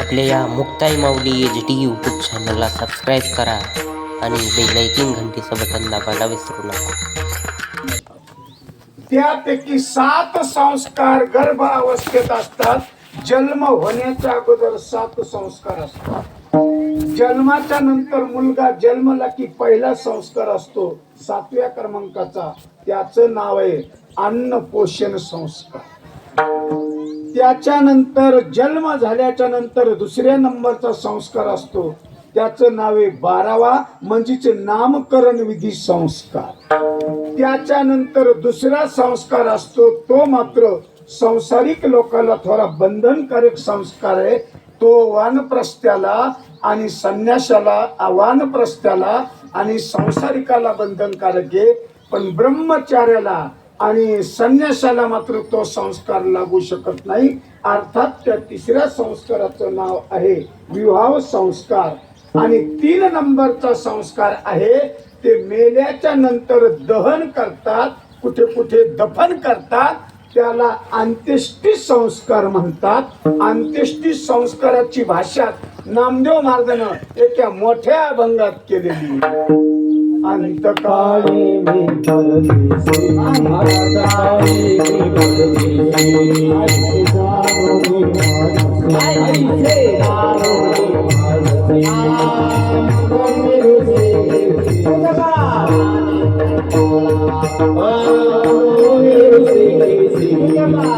आपल्या या Muktai Mauli H D YouTube चॅनलला सबस्क्राईब करा आणि बेलायकिंग घंटीचं बटन दाबायला विसरू नका. त्यापैकी सात संस्कार गर्भ अवस्थेत असतात. जन्म होण्याच्या अगोदर सात संस्कार असतात. जन्माच्या नंतर मुलगा जन्मला की पहिला संस्कार असतो सातव्या क्रमांकाचा. त्याचं नाव आहे अन्न पोषण संस्कार त्याच्यानंतर जन्म झाल्याच्यानंतर दुसऱ्या नंबरचा संस्कार असतो. त्याचं नाव आहे बारावा म्हणजेच नामकरण विधी संस्कार. त्याच्यानंतर दुसरा संस्कार असतो तो मात्र संसारिक लोकांना थोडा बंधनकारक संस्कार आहे. तो वानप्रस्त्याला आणि संन्यासाला वानप्रस्त्याला आणि संसारिकाला बंधनकारक आहे पण ब्रह्मचार्याला आणि संन्यासाला मात्र तो संस्कार लागू शकत नाही. अर्थात त्या तिसऱ्या संस्काराचं नाव आहे विवाह संस्कार. आणि तीन नंबरचा संस्कार आहे ते मेल्याच्या नंतर दहन करतात कुठे कुठे दफन करतात त्याला अंत्येष्टी संस्कार म्हणतात अंत्येष्टी संस्काराची भाषा नामदेव महाराजानं एका मोठ्या अभंगात केलेली अंतकाळी मी परदेशी, अंतकाळी मी परदेशी, ऐसे जाणो मी माझे, ऐसे जाणो मी माझे,